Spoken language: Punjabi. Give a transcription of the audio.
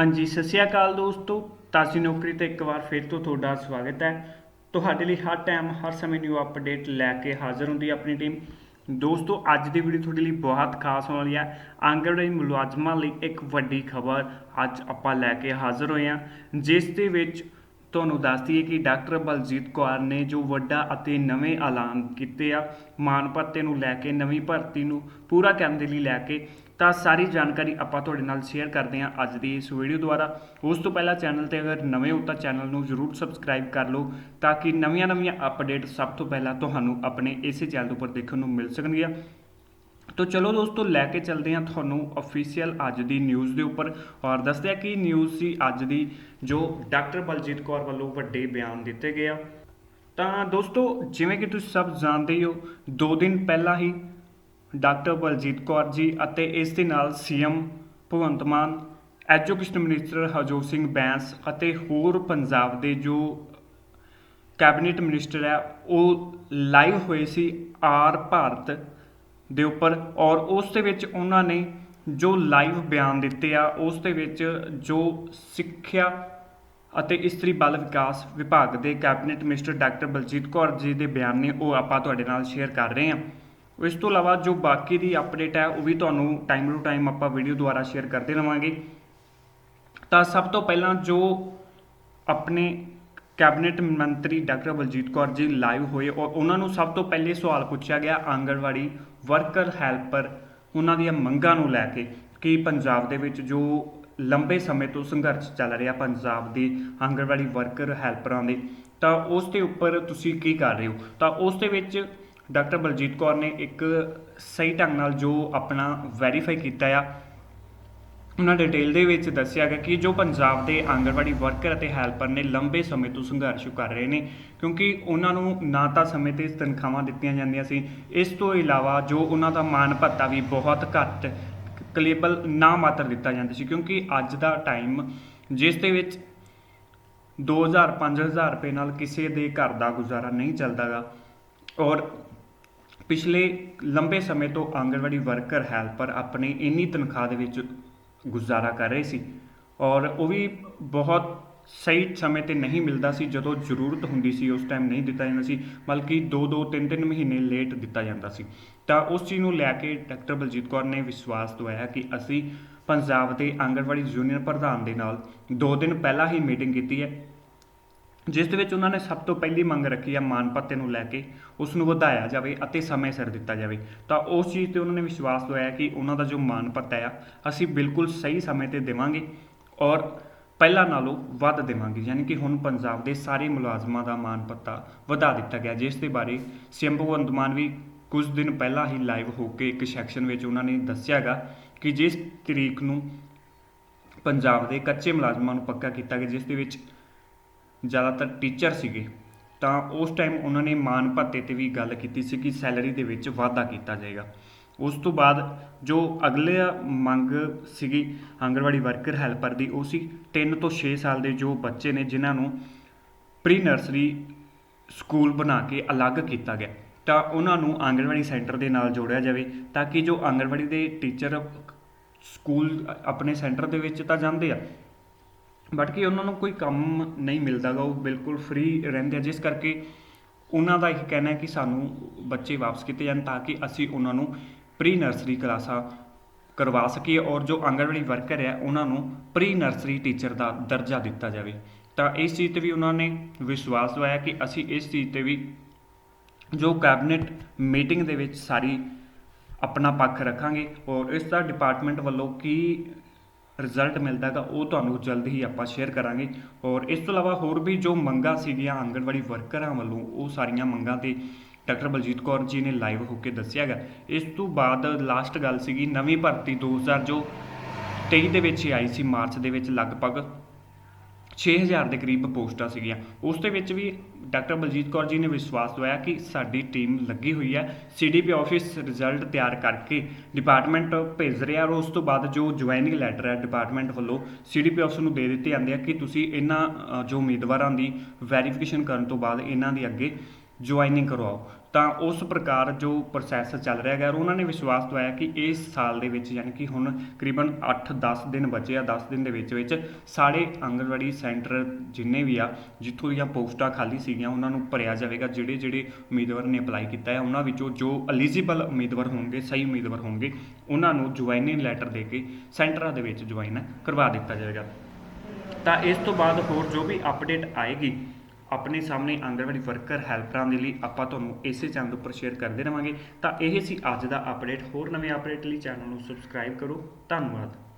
ਹਾਂਜੀ, ਸਤਿ ਸ਼੍ਰੀ ਅਕਾਲ ਦੋਸਤੋ। ਤਾਜ਼ੀ ਨੌਕਰੀ ਤੇ ਇੱਕ ਵਾਰ ਫਿਰ ਤੋਂ ਤੁਹਾਡਾ ਸਵਾਗਤ ਹੈ। ਤੁਹਾਡੇ ਲਈ ਹਰ ਟਾਈਮ, ਹਰ ਸਮੇਂ ਨਿਊ ਅਪਡੇਟ ਲੈ ਕੇ ਹਾਜ਼ਰ ਹੁੰਦੀ ਹੈ ਆਪਣੀ ਟੀਮ ਦੋਸਤੋ, ਅੱਜ ਦੀ ਵੀਡੀਓ ਤੁਹਾਡੇ ਲਈ ਬਹੁਤ ਖਾਸ ਹੋਣ ਵਾਲੀ ਹੈ। ਆਂਗਣਵਾੜੀ ਮੁਲਾਜ਼ਮਾਂ ਲਈ ਇੱਕ ਵੱਡੀ ਖਬਰ ਅੱਜ ਆਪਾਂ ਲੈ ਕੇ ਹਾਜ਼ਰ ਹੋਏ ਹਾਂ, ਜਿਸ ਦੇ ਵਿੱਚ ਤੁਹਾਨੂੰ ਦੱਸ ਦਈਏ ਕਿ ਡਾਕਟਰ ਬਲਜੀਤ ਕੌਰ ਨੇ ਜੋ ਵੱਡਾ ਅਤੇ ਨਵੇਂ ਐਲਾਨ ਕੀਤੇ ਆ ਮਾਨ ਭੱਤੇ ਨੂੰ ਲੈ ਕੇ, ਨਵੀਂ ਭਰਤੀ ਨੂੰ ਪੂਰਾ ਕਰਨ ਦੇ ਲਈ ਲੈ ਕੇ, ਤਾਂ ਸਾਰੀ ਜਾਣਕਾਰੀ ਆਪਾਂ ਤੁਹਾਡੇ ਨਾਲ ਸ਼ੇਅਰ ਕਰਦੇ ਹਾਂ ਅੱਜ ਦੀ ਇਸ ਵੀਡੀਓ ਦੁਆਰਾ। ਉਸ ਤੋਂ ਪਹਿਲਾਂ ਚੈਨਲ ਤੇ ਅਗਰ ਨਵੇਂ ਹੋ ਤਾਂ ਚੈਨਲ ਨੂੰ ਜਰੂਰ ਸਬਸਕ੍ਰਾਈਬ ਕਰ ਲਓ, ਤਾਂ ਕਿ ਨਵੀਆਂ-ਨਵੀਆਂ ਅਪਡੇਟ ਸਭ ਤੋਂ ਪਹਿਲਾਂ ਤੁਹਾਨੂੰ ਆਪਣੇ ਇਸੇ ਚੈਨਲ ਉੱਪਰ ਦੇਖਣ ਨੂੰ ਮਿਲ ਸਕਣਗੀਆਂ। ਤੋ ਚਲੋ ਦੋਸਤੋ, ਲੈ ਕੇ ਚੱਲਦੇ ਹਾਂ ਤੁਹਾਨੂੰ ਅਫੀਸ਼ੀਅਲ ਅੱਜ ਦੀ ਨਿਊਜ਼ ਦੇ ਉੱਪਰ ਔਰ ਦੱਸਦੇ ਹਾਂ ਕਿ ਨਿਊਜ਼ ਸੀ ਅੱਜ ਦੀ ਜੋ ਡਾਕਟਰ ਬਲਜੀਤ ਕੌਰ ਵੱਲੋਂ ਵੱਡੇ ਬਿਆਨ ਦਿੱਤੇ ਗਏ ਆ। ਤਾਂ ਦੋਸਤੋ, ਜਿਵੇਂ ਕਿ ਤੁਸੀਂ ਸਭ ਜਾਣਦੇ ਹੀ ਹੋ 2 ਦਿਨ ਪਹਿਲਾਂ ਹੀ ਡਾਕਟਰ ਬਲਜੀਤ ਕੌਰ ਜੀ ਅਤੇ ਇਸ ਦੇ ਨਾਲ CM Bhagwant Mann education minister Harjot Singh Bains ਅਤੇ ਹੋਰ ਪੰਜਾਬ ਦੇ ਜੋ ਕੈਬਨਿਟ ਮਿਨਿਸਟਰ ਹੈ, ਉਹ ਲਾਈਵ ਹੋਏ ਸੀ ਆਰ ਭਾਰਤ ਦੇ ਉੱਪਰ ਔਰ ਉਸ ਦੇ ਵਿੱਚ ਉਹਨਾਂ ਨੇ ਜੋ ਲਾਈਵ ਬਿਆਨ ਦਿੱਤੇ ਆ, ਉਸ ਦੇ ਵਿੱਚ ਜੋ ਸਿੱਖਿਆ ਅਤੇ ਇਸਤਰੀ ਬਾਲ ਵਿਕਾਸ ਵਿਭਾਗ ਦੇ cabinet minister doctor Baljit Kaur ji ਦੇ ਬਿਆਨ ਨੇ ਉਹ ਆਪਾਂ ਤੁਹਾਡੇ ਨਾਲ ਸ਼ੇਅਰ ਕਰ ਰਹੇ ਹਾਂ ਇਸ ਤੋਂ ਇਲਾਵਾ ਜੋ ਬਾਕੀ ਦੀ ਅਪਡੇਟ ਹੈ, ਉਹ ਵੀ ਤੁਹਾਨੂੰ ਟਾਈਮ ਟੂ ਟਾਈਮ ਆਪਾਂ ਵੀਡੀਓ ਦੁਆਰਾ ਸ਼ੇਅਰ ਕਰਦੇ ਰਵਾਂਗੇ। ਤਾਂ ਸਭ ਤੋਂ ਪਹਿਲਾਂ ਜੋ ਆਪਣੇ ਕੈਬਨਿਟ ਮੰਤਰੀ ਡਾਕਟਰ ਬਲਜੀਤ ਕੌਰ ਜੀ ਲਾਈਵ ਹੋਏ ਔਰ ਉਹਨਾਂ ਨੂੰ ਸਭ ਤੋਂ ਪਹਿਲੇ ਸਵਾਲ ਪੁੱਛਿਆ ਗਿਆ, ਆਂਗਣਵਾੜੀ ਵਰਕਰ ਹੈਲਪਰ ਉਹਨਾਂ ਦੀਆਂ ਮੰਗਾਂ ਨੂੰ ਲੈ ਕੇ ਕਿ ਪੰਜਾਬ ਦੇ ਵਿੱਚ ਜੋ ਲੰਬੇ ਸਮੇਂ ਤੋਂ ਸੰਘਰਸ਼ ਚੱਲ ਰਿਹਾ ਪੰਜਾਬ ਦੇ ਆਂਗਣਵਾੜੀ ਵਰਕਰ ਹੈਲਪਰਾਂ ਦੇ, ਤਾਂ ਉਸ ਦੇ ਉੱਪਰ ਤੁਸੀਂ ਕੀ ਕਰ ਰਹੇ ਹੋ? ਤਾਂ ਉਸ ਦੇ ਵਿੱਚ ਡਾਕਟਰ ਬਲਜੀਤ ਕੌਰ ਨੇ ਇੱਕ ਸਹੀ ਢੰਗ ਨਾਲ ਜੋ ਆਪਣਾ ਵੈਰੀਫਾਈ ਕੀਤਾ ਆ ਉਹਨਾਂ ਡਿਟੇਲ ਦੇ ਵਿੱਚ ਦੱਸਿਆ ਗਿਆ ਕਿ ਜੋ ਪੰਜਾਬ ਦੇ ਆਂਗਣਵਾੜੀ ਵਰਕਰ ਅਤੇ ਹੈਲਪਰ ਨੇ ਲੰਬੇ ਸਮੇਂ ਤੋਂ ਸੰਘਰਸ਼ ਕਰ ਰਹੇ ਨੇ, ਕਿਉਂਕਿ ਉਹਨਾਂ ਨੂੰ ਨਾ ਤਾਂ ਸਮੇਂ ਤੇ ਤਨਖਾਹਾਂ ਦਿੱਤੀਆਂ ਜਾਂਦੀਆਂ ਸੀ। ਇਸ ਤੋਂ ਇਲਾਵਾ ਜੋ ਉਹਨਾਂ ਦਾ ਮਾਨ ਭੱਤਾ ਵੀ ਬਹੁਤ ਘੱਟ ਕਲੇਬਲ ਨਾ ਮਾਤਰ ਦਿੱਤਾ ਜਾਂਦਾ ਸੀ, ਕਿਉਂਕਿ ਅੱਜ ਦਾ ਟਾਈਮ ਜਿਸ ਦੇ ਵਿੱਚ 2000 5000 ਰੁਪਏ ਨਾਲ ਕਿਸੇ ਦੇ ਘਰ ਦਾ ਗੁਜ਼ਾਰਾ ਨਹੀਂ ਚੱਲਦਾਗਾ। ਔਰ ਪਿਛਲੇ ਲੰਬੇ ਸਮੇਂ ਤੋਂ ਆਂਗਣਵਾੜੀ ਵਰਕਰ ਹੈਲਪਰ ਆਪਣੇ ਇੰਨੀ ਤਨਖਾਹ ਦੇ ਵਿੱਚ ਗੁਜ਼ਾਰਾ ਕਰ ਰਹੇ ਸੀ ਔਰ ਉਹ ਵੀ ਬਹੁਤ ਸਹੀ ਸਮੇਂ ਤੇ ਨਹੀਂ ਮਿਲਦਾ ਸੀ, ਜਦੋਂ ਜ਼ਰੂਰਤ ਹੁੰਦੀ ਸੀ, ਉਸ ਟਾਈਮ ਨਹੀਂ ਦਿੱਤਾ ਜਾਂਦਾ ਸੀ, ਬਲਕਿ 2-2 3-3 ਮਹੀਨੇ ਲੇਟ ਦਿੱਤਾ ਜਾਂਦਾ ਸੀ। ਤਾਂ ਉਸ ਚੀਜ਼ ਨੂੰ ਲੈ ਕੇ ਡਾਕਟਰ ਬਲਜੀਤ ਕੌਰ ਨੇ ਵਿਸ਼ਵਾਸ ਦਵਾਇਆ ਕਿ ਅਸੀਂ ਪੰਜਾਬ ਦੇ ਆਂਗਣਵਾੜੀ ਯੂਨੀਅਨ ਪ੍ਰਧਾਨ ਦੇ ਨਾਲ 2 ਦਿਨ ਪਹਿਲਾਂ ਹੀ ਮੀਟਿੰਗ ਕੀਤੀ ਹੈ। ਜਿਸ ਦੇ ਵਿੱਚ ਉਹਨਾਂ ਨੇ ਸਭ ਤੋਂ ਪਹਿਲੀ ਮੰਗ ਰੱਖੀ ਆ ਮਾਨ ਪੱਤੇ ਨੂੰ ਲੈ ਕੇ, ਉਸ ਨੂੰ ਵਧਾਇਆ ਜਾਵੇ ਅਤੇ ਸਮੇਂ ਸਿਰ ਦਿੱਤਾ ਜਾਵੇ। ਤਾਂ ਉਸ ਚੀਜ਼ ਤੇ ਉਹਨਾਂ ਨੇ ਵਿਸ਼ਵਾਸ ਦਵਾਇਆ ਕਿ ਉਹਨਾਂ ਦਾ ਜੋ ਮਾਨ ਪੱਤਾ ਆ, ਅਸੀਂ ਬਿਲਕੁਲ ਸਹੀ ਸਮੇਂ ਤੇ ਦੇਵਾਂਗੇ ਔਰ ਪਹਿਲਾਂ ਨਾਲੋਂ ਵੱਧ ਦੇਵਾਂਗੇ। ਯਾਨੀ ਕਿ ਹੁਣ ਪੰਜਾਬ ਦੇ ਸਾਰੇ ਮੁਲਾਜ਼ਮਾਂ ਦਾ ਮਾਨ ਪੱਤਾ ਵਧਾ ਦਿੱਤਾ ਗਿਆ, ਜਿਸ ਦੇ ਬਾਰੇ ਸੀਐਮ ਭਗਵੰਤ ਮਾਨ ਵੀ ਕੁਝ ਦਿਨ ਪਹਿਲਾਂ ਹੀ ਲਾਈਵ ਹੋ ਕੇ ਇੱਕ ਸੈਕਸ਼ਨ ਵਿੱਚ ਉਹਨਾਂ ਨੇ ਦੱਸਿਆਗਾ ਕਿ ਜਿਸ ਤਰੀਕ ਨੂੰ ਪੰਜਾਬ ਦੇ ਕੱਚੇ ਮੁਲਾਜ਼ਮਾਂ ਨੂੰ ਪੱਕਾ ਕੀਤਾ ਗਿਆ, ਜਿਸ ਦੇ ਵਿੱਚ ਜ਼ਿਆਦਾਤਰ ਟੀਚਰ ਸੀਗੇ, ਤਾਂ ਉਸ ਟਾਈਮ ਉਹਨਾਂ ਨੇ ਮਾਨ ਭੱਤੇ ਤੇ ਵੀ ਗੱਲ ਕੀਤੀ ਸੀ ਕਿ ਸੈਲਰੀ ਦੇ ਵਿੱਚ ਵਾਧਾ ਕੀਤਾ ਜਾਏਗਾ। ਉਸ ਤੋਂ ਬਾਅਦ ਜੋ ਅਗਲੇ ਮੰਗ ਸੀਗੀ ਆਂਗਣਵਾੜੀ ਵਰਕਰ ਹੈਲਪਰ ਦੀ, ਉਹ ਸੀ 3 ਤੋਂ 6 ਸਾਲ ਦੇ ਜੋ ਬੱਚੇ ਨੇ, ਜਿਨ੍ਹਾਂ ਨੂੰ ਪ੍ਰੀ ਨਰਸਰੀ ਸਕੂਲ ਬਣਾ ਕੇ ਅਲੱਗ ਕੀਤਾ ਗਿਆ। ਤਾਂ ਉਹਨਾਂ ਨੂੰ ਆਂਗਣਵਾੜੀ ਸੈਂਟਰ ਦੇ ਨਾਲ ਜੋੜਿਆ ਜਾਵੇ, ਤਾਂ ਕਿ ਜੋ ਆਂਗਣਵਾੜੀ ਦੇ ਟੀਚਰ ਸਕੂਲ ਆਪਣੇ ਸੈਂਟਰ ਦੇ ਵਿੱਚ ਤਾਂ ਜਾਂਦੇ ਆ ਬਟ ਕਿ ਉਹਨਾਂ ਨੂੰ ਕੋਈ ਕੰਮ ਨਹੀਂ ਮਿਲਦਾਗਾ, ਉਹ ਬਿਲਕੁਲ ਫ੍ਰੀ ਰਹਿੰਦੇ ਆ। ਜਿਸ ਕਰਕੇ ਉਹਨਾਂ ਦਾ ਇਹ ਕਹਿਣਾ ਹੈ ਕਿ ਸਾਨੂੰ ਬੱਚੇ ਵਾਪਸ ਕੀਤੇ ਜਾਣ ਤਾਂ ਕਿ ਅਸੀਂ ਉਹਨਾਂ ਨੂੰ ਪ੍ਰੀ ਨਰਸਰੀ ਕਲਾਸਾਂ ਕਰਵਾ ਸਕੀਏ ਔਰ ਜੋ ਆਂਗਣਵਾੜੀ ਵਰਕਰ ਹੈ, ਉਹਨਾਂ ਨੂੰ ਪ੍ਰੀ ਨਰਸਰੀ ਟੀਚਰ ਦਾ ਦਰਜਾ ਦਿੱਤਾ ਜਾਵੇ। ਤਾਂ ਇਸ ਚੀਜ਼ ਤੇ ਵੀ ਉਹਨਾਂ ਨੇ ਵਿਸ਼ਵਾਸ ਦਵਾਇਆ ਕਿ ਅਸੀਂ ਇਸ ਚੀਜ਼ ਤੇ ਵੀ ਜੋ ਕੈਬਨਿਟ ਮੀਟਿੰਗ ਦੇ ਵਿੱਚ ਸਾਰੀ ਆਪਣਾ ਪੱਖ ਰੱਖਾਂਗੇ ਔਰ ਇਸ ਦਾ ਡਿਪਾਰਟਮੈਂਟ ਵੱਲੋਂ ਕੀ ਰਿਜ਼ਲਟ ਮਿਲਦਾ ਗਾ ਉਹ ਤੁਹਾਨੂੰ ਜਲਦ ਹੀ ਆਪਾਂ ਸ਼ੇਅਰ ਕਰਾਂਗੇ। ਔਰ ਇਸ ਤੋਂ ਇਲਾਵਾ ਹੋਰ ਵੀ ਜੋ ਮੰਗਾਂ ਸੀਗੀਆਂ ਆਂਗਣਵਾੜੀ ਵਰਕਰਾਂ ਵੱਲੋਂ, ਉਹ ਸਾਰੀਆਂ ਮੰਗਾਂ ਤੇ ਡਾਕਟਰ ਬਲਜੀਤ ਕੌਰ ਜੀ ਨੇ ਲਾਈਵ ਹੋ ਕੇ ਦੱਸਿਆਗਾ ਇਸ ਤੋਂ ਬਾਅਦ ਲਾਸਟ ਗੱਲ ਸੀਗੀ, ਨਵੀਂ ਭਰਤੀ 2000 ਜੋ 23 ਦੇ ਵਿੱਚ ਹੀ ਆਈ ਸੀ, ਮਾਰਚ ਦੇ ਵਿੱਚ ਲਗਭਗ 6000 ਦੇ ਕਰੀਬ ਪੋਸਟਾਂ ਸੀਗੀਆਂ। ਉਸ ਦੇ ਵਿੱਚ ਵੀ ਡਾਕਟਰ ਬਲਜੀਤ ਕੌਰ ਜੀ ਨੇ ਵਿਸ਼ਵਾਸ ਦਵਾਇਆ ਕਿ ਸਾਡੀ ਟੀਮ ਲੱਗੀ ਹੋਈ ਹੈ। ਸੀਡੀਪੀ ਆਫਿਸ ਰਿਜ਼ਲਟ ਤਿਆਰ ਕਰਕੇ ਡਿਪਾਰਟਮੈਂਟ ਭੇਜ ਰਿਹਾ ਔਰ ਉਸ ਤੋਂ ਬਾਅਦ ਜੋ ਜੁਆਇਨਿੰਗ ਲੈਟਰ ਹੈ ਡਿਪਾਰਟਮੈਂਟ ਵੱਲੋਂ ਸੀਡੀਪੀ ਆਫਿਸ ਨੂੰ ਦੇ ਦਿੱਤੇ ਜਾਂਦੇ ਆ ਕਿ ਤੁਸੀਂ ਇਹਨਾਂ ਜੋ ਉਮੀਦਵਾਰਾਂ ਦੀ ਵੈਰੀਫਿਕੇਸ਼ਨ ਕਰਨ ਤੋਂ ਬਾਅਦ ਇਹਨਾਂ ਦੀ ਅੱਗੇ ਜੁਆਇਨਿੰਗ ਕਰਵਾਓ। ਤਾਂ ਉਸ ਪ੍ਰਕਾਰ ਜੋ ਪ੍ਰੋਸੈਸ ਚੱਲ ਰਿਹਾ ਹੈਗਾ ਔਰ ਉਹਨਾਂ ਨੇ ਵਿਸ਼ਵਾਸ ਦਵਾਇਆ ਕਿ ਇਸ ਸਾਲ ਦੇ ਵਿੱਚ ਯਾਨੀ ਕਿ ਹੁਣ ਤਕਰੀਬਨ 8-10 ਦਿਨ ਬਚੇ ਆ 10 ਦਿਨ ਦੇ ਵਿੱਚ ਵਿੱਚ ਸਾਰੇ ਆਂਗਣਵਾੜੀ ਸੈਂਟਰ ਜਿੰਨੇ ਵੀ ਆ, ਜਿੱਥੋਂ ਦੀਆਂ ਪੋਸਟਾਂ ਖਾਲੀ ਸੀਗੀਆਂ, ਉਹਨਾਂ ਨੂੰ ਭਰਿਆ ਜਾਵੇਗਾ। ਜਿਹੜੇ ਜਿਹੜੇ ਉਮੀਦਵਾਰ ਨੇ ਅਪਲਾਈ ਕੀਤਾ ਹੈ, ਉਹਨਾਂ ਵਿੱਚੋਂ ਜੋ ਐਲੀਜੀਬਲ ਉਮੀਦਵਾਰ ਹੋਣਗੇ, ਸਹੀ ਉਮੀਦਵਾਰ ਹੋਣਗੇ, ਉਹਨਾਂ ਨੂੰ ਜੁਆਇਨਿੰਗ ਲੈਟਰ ਦੇ ਕੇ ਸੈਂਟਰਾਂ ਦੇ ਵਿੱਚ ਜੁਆਇਨ ਕਰਵਾ ਦਿੱਤਾ ਜਾਵੇਗਾ। ਤਾਂ ਇਸ ਤੋਂ ਬਾਅਦ ਹੋਰ ਜੋ ਵੀ ਅਪਡੇਟ ਆਏਗੀ ਆਪਣੇ ਸਾਹਮਣੇ ਆਂਗਣਵਾੜੀ ਵਰਕਰ, ਹੈਲਪਰਾਂ ਦੇ ਲਈ ਆਪਾਂ ਤੁਹਾਨੂੰ ਇਸੇ ਚੈਨਲ ਉੱਪਰ ਸ਼ੇਅਰ ਕਰਦੇ ਰਵਾਂਗੇ। ਤਾਂ ਇਹ ਸੀ ਅੱਜ ਦਾ ਅਪਡੇਟ ਹੋਰ ਨਵੇਂ ਅਪਡੇਟ ਲਈ ਚੈਨਲ ਨੂੰ ਸਬਸਕ੍ਰਾਈਬ ਕਰੋ। ਧੰਨਵਾਦ।